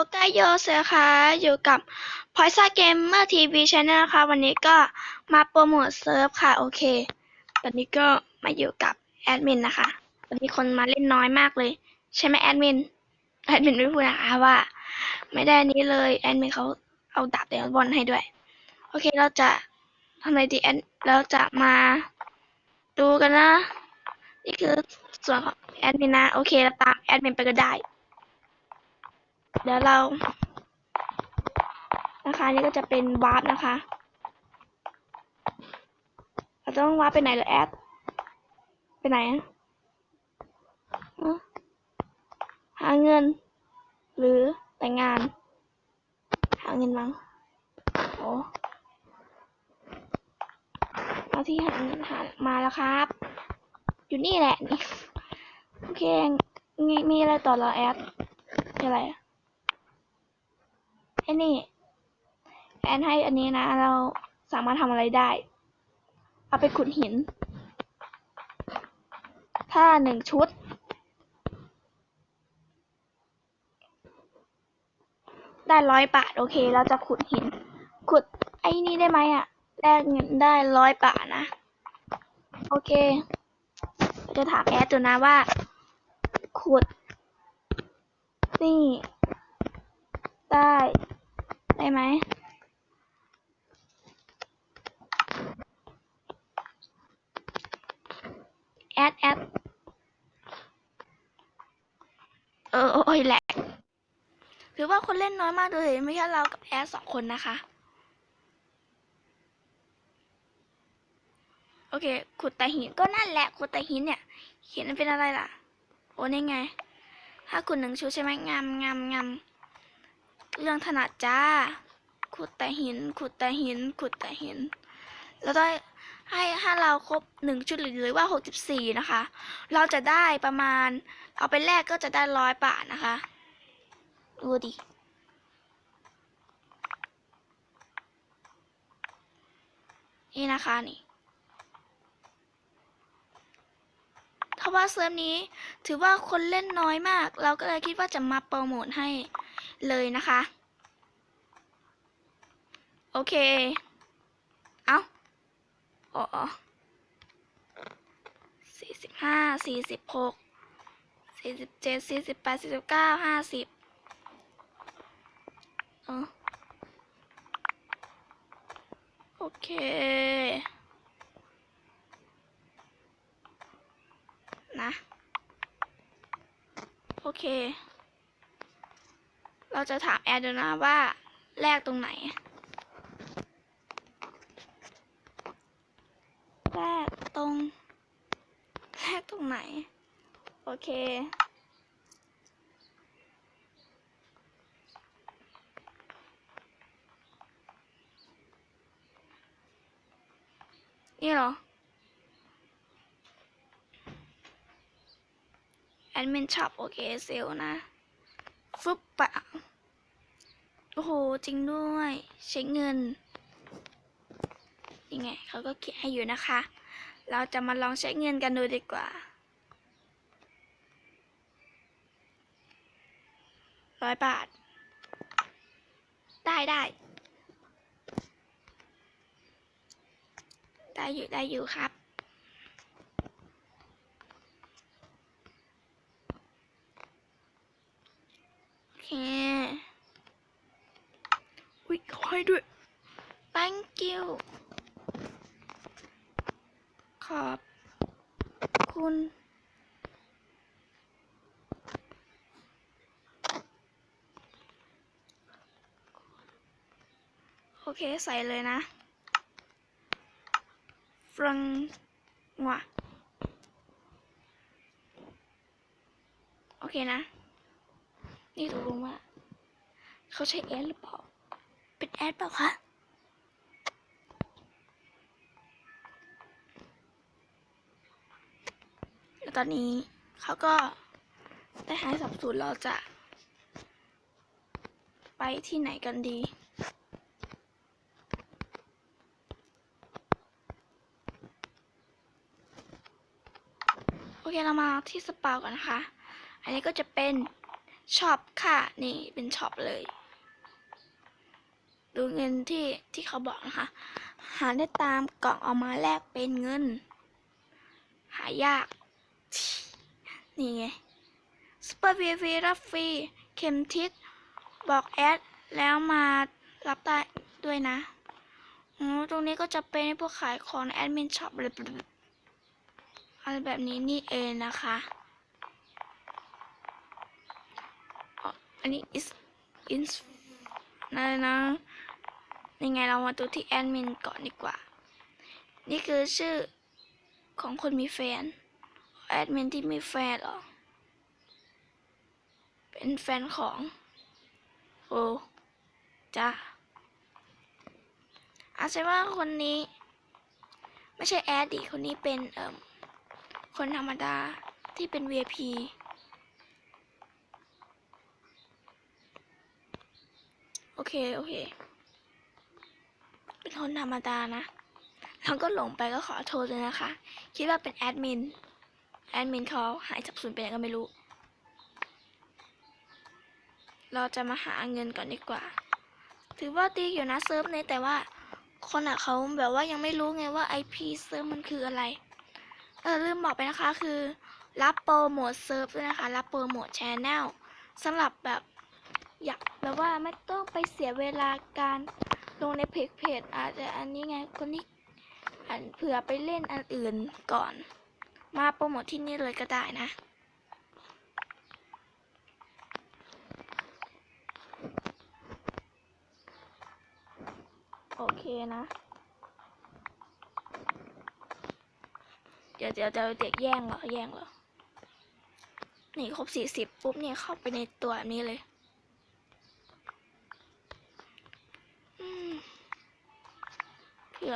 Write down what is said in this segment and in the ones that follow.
โอเคโยเสือค่ะอยู่กับพอยซ่าเกมเมอร์ทีวีชแนลนะคะวันนี้ก็มาโปรโมทเซิร์ฟค่ะ โอเค ตอนนี้ก็มาอยู่กับแอดมินนะคะ วันนี้คนมาเล่นน้อยมากเลย ใช่ไหมแอดมิน แอดมินไม่พูดนะคะว่า ไม่ได้อันนี้เลย แอดมินเขาเอาดาบเดมบอลให้ด้วย โอเคเราจะทำอะไรดีแอดเราจะมาดูกันนะ นี่คือส่วนของแอดมินนะ โอเคเราตามแอดมินไปก็ได้ เดี๋ยวเรา นะคะนี่ก็จะเป็นวาร์ปนะคะ เราต้องวาร์ปไปไหนเหรอแอดไปไหนอะหาเงิน หรือแต่งงาน หาเงินมั้งโอ้เอาที่หาเงินหามาแล้วครับ อยู่นี่แหละนี่โอเคมีมีอะไรต่อเหรอแอดมีอะไรอะ อ้นี่แอนให้อันนี้นะ เราสามารถทำอะไรได้ เอาไปขุดหิน ถ้าหนึ่งชุด ได้ร้อยบาท โอเค เราจะขุดหิน ขุดไอ้นี่ได้ไหมอะแลกเงินได้ร้อยบาทนะ โอเค จะถามแอดดูนะว่า ขุด นี่ ได้ ได้ไหมแอดแอดเออ โอ้ยแหลกหรือว่าคนเล่นน้อยมากเลยไม่ใช่เรากับแอดสองคนนะคะ โอเค ขุดแต่หินก็นั่นแหละ ขุดแต่หินเนี่ยหินมันเป็นอะไรล่ะ โอ้นี่ไง ถ้าขุดหนึ่งชุดใช่ไหมงามงามงาม เรื่องถนัดจ้า ขุดแต่หิน ขุดแต่หิน ขุดแต่หิน แล้วได้ให้ถ้าเราครบหนึ่งชุดหรือว่าหกสิบสี่นะคะ เราจะได้ประมาณ เอาไปแลกก็จะได้ร้อยบาทนะคะดูดินี่นะคะนี่เพราะว่าเซิร์ฟนี้ถือว่าคนเล่นน้อยมาก เราก็เลยคิดว่าจะมาโปรโมทให้เลยนะคะ อเค เอาอ๋อสี่สิบห้าสี่สิบหกสี่สิบเจ็ดสี่สิบแปดสี่สิบเก้าห้าสิบเออโอเคนะ โอเค เราจะถามแอดดูนะว่าแลกตรงไหน แรกตรง แรกตรงไหน โอ เค นี่เหรอ แอดมินช็อปโอเคเซลนะ ฟึบปะโอ้โห จริงด้วย ใช้เงินยังไงเขาก็เขียนให้อยู่นะคะ เราจะมาลองใช้เงินกันดูดีกว่า ร้อยบาท ได้ได้ ได้อยู่ได้อยู่ครับ โอเค อุ้ยขาให้ด้วย thank you ขอบคุณ อเค ใส่เลยนะฟรังวะโอเคนะ นี่ตกลงว่า เขาใช้แอดหรือเปล่า เป็นแอดเปล่าคะแล้วตอนนี้เขาก็ได้หายสับสูตรเราจะ ไปที่ไหนกันดี เคเรามาที่สปาก่อนนะคะ อันนี้ก็จะเป็นช็อปค่ะ นี่เป็นช็อปเลย ดูเงินที่ที่เขาบอกนะคะ หาได้ตามกล่องเอามาแลกเป็นเงิน หายาก นี่ไงสเปอร์วีวีรับฟรีเข็มทิศบอกแอด แล้วมารับได้ด้วยนะอ๋อตรงนี้ก็จะเป็นพวกขายของแอดมินช็อปเลย อะไรแบบนี้นี่เองนะคะ อันนี้ is is นะนะยังไงเรามาดูที่แอดมินก่อนดีกว่า นี่คือชื่อของคนมีแฟน แอดมินที่มีแฟนหรอ เป็นแฟนของ โอ้จ้าอาจจะว่าคนนี้ ไม่ใช่แอดดิคนนี้เป็นเอ่ม คนธรรมดาที่เป็น VIP โอเค โอเค เป็นคนธรรมดานะแล้วก็หลงไปก็ขอโทษเลยนะคะ คิดว่าเป็นแอดมิน แอดมินเขาหายสับสนไปไหนก็ไม่รู้ เราจะมาหาเงินก่อนดีกว่า ถือว่าดีอยู่นะเซิร์ฟนี้แต่ว่าคนอะเขาแบบว่ายังไม่รู้ไงว่า IP เซิร์ฟมันคืออะไร เออลืมบอกไปนะคะคือ รับโปรโมทเซิร์ฟด้วยนะคะ รับโปรโมทชแนลสำหรับแบบอยากแบบว่าไม่ต้องไปเสียเวลาการลงในเพจเพจอาจจะอันนี้ไงคนที่อันเผื่อไปเล่นอันอื่นก่อน มาโปรโมทที่นี่เลยก็ได้นะโอเคนะ เดี๋ยวเดี๋ยวเดี๋ยวเด็กแย่งเหรอแย่งเหรอนี่ครบสี่สิบปุ๊บเนี่ยเข้าไปในตัวนี้เลยเพื่อ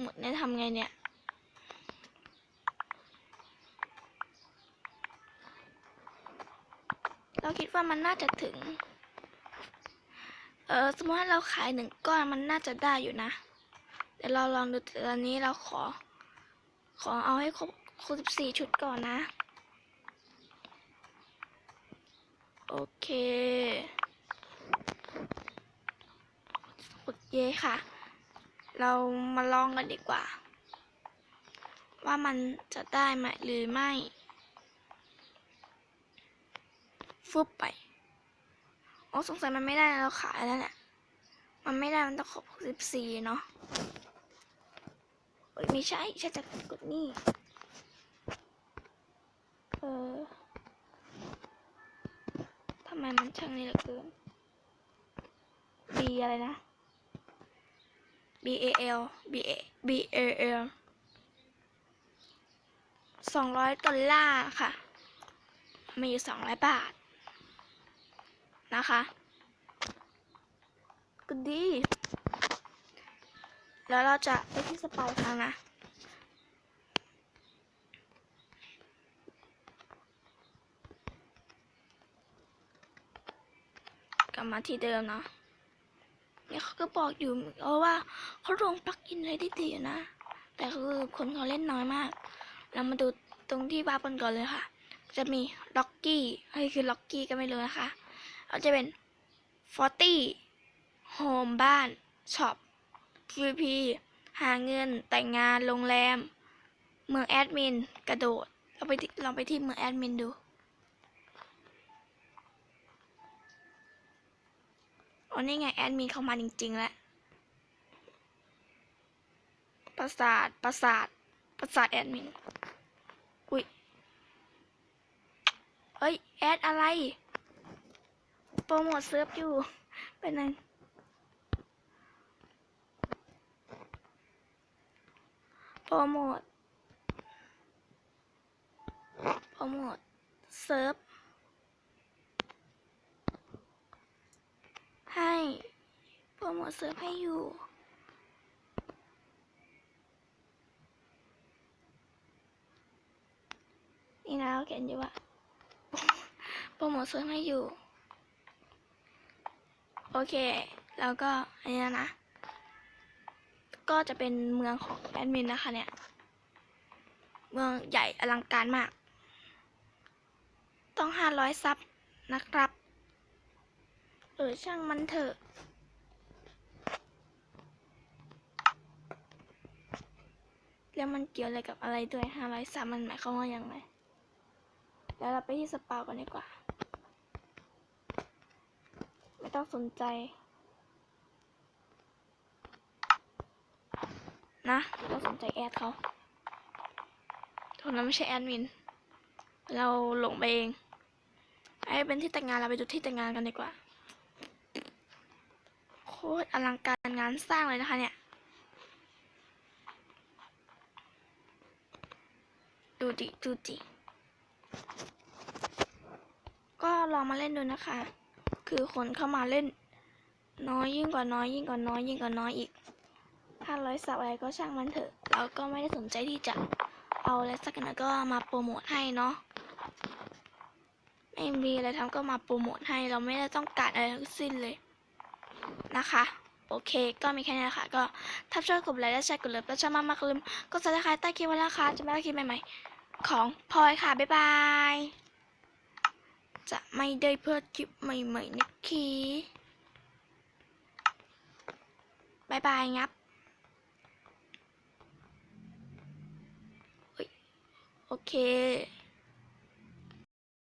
หมดเนี่ยทำไงเนี่ยเราคิดว่ามันน่าจะถึง เออสมมติว่าเราขายหนึ่งก้อนมันน่าจะได้อยู่นะ เดี๋ยวเราลองดูแต่ตอนนี้เราขอ ขอเอาให้ครบครบสิบสี่ชุดก่อนนะ โอเคโอเคค่ะ เรามาลองกันดีกว่า ว่ามันจะได้ไหมหรือไม่ ฟึบไปโอ้สงสัยมันไม่ได้เราขายแล้วเนี่ยมันไม่ได้มันต้องครบสิบสี่เนาะ ไม่ใช่ใช่จะกดนี่ เออทำไมมันช่างนี่เหลือเกิน B อะไรนะ B A L B A B A L สองร้อยดอลลาร์ค่ะ มีอยู่สองร้อยบาท นะคะก็ดี แล้วเราจะไปที่สปายครั้งนะ กลับ มาที่เดิมเนาะเนี่ยเขาก็บอกอยู่เออว่าเขาลงปลั๊กอินอะไรได้ดีอยู่นะ แต่คือคนเขาเล่นน้อยมาก เรามาดูตรงที่บ้าบนก่อนเลยค่ะ จะมีล็อกกี้อะไรคือล็อกกี้ก็ไม่รู้นะคะเราจะเป็นฟอร์ตี้โฮมบ้านช็อป PVP หาเงินแต่งงานโรงแรม เมืองแอดมิน กระโดดเราไปลองไปที่เมืองแอดมินดู อ๋อนี่ไงแอดมินเข้ามาจริงๆแล้วประสาทประสาทประสาทแอดมิน อุ้ยเอ้ย แอดอะไร โปรโมทเซิร์ฟอยู่ เป็นไงโปรโมท โปรโมท เซิร์ฟ ให้โปรโมทเซิร์ฟให้อยู่ นี่นะเขียนอยู่ว่าโปรโมทเซิร์ฟให้อยู่ โอเค แล้วก็อันนี้นะ ก็จะเป็นเมืองของแอดมินนะคะเนี่ย เมืองใหญ่อลังการมาก ต้องห้าร้อยซับนะครับ เออช่างมันเถอะแล้วมันเกี่ยวอะไรกับอะไรด้วยห้าร้อยสามมันหมายความว่าอย่างไร แล้วเราไปที่สปากันดีกว่า ไม่ต้องสนใจ นะไม่ต้องสนใจแอดเขาคนนั้นไม่ใช่แอดมิน เราหลงไปเอง ไอ้เป็นที่แต่งงานเราไปดูที่แต่งงานกันดีกว่า ตรอลังการงานสร้างเลยนะคะเนี่ย ดูดิ ดูดิ ก็ลองมาเล่นดูนะคะ คือคนเข้ามาเล่น น้อยยิ่งกว่าน้อยยิ่งกว่าน้อยยิ่งกว่าน้อยอีกถ้าร้อยสับอะไรก็ช่างมันเถอะ เราก็ไม่ได้สนใจที่จะเอาอะไรสักหน่อยก็มาโปรโมทให้เนาะไม่มีอะไรทำก็มาโปรโมทให้เราไม่ได้ต้องการอะไรทั้งสิ้นเลย นะคะ โอเค ก็มีแค่นี้แหละค่ะก็ถ้าชอบกดไลค์และแชร์กดเลิฟและชอบมากๆก็ลืมกดซับสไครต์ใต้คลิปไว้นะคะจะไม่พลาดคลิปใหม่ๆ ของพลอยค่ะ บ๊ายบาย จะไม่ได้เพื่อคลิปใหม่ๆนะคีบายบายงับโอเค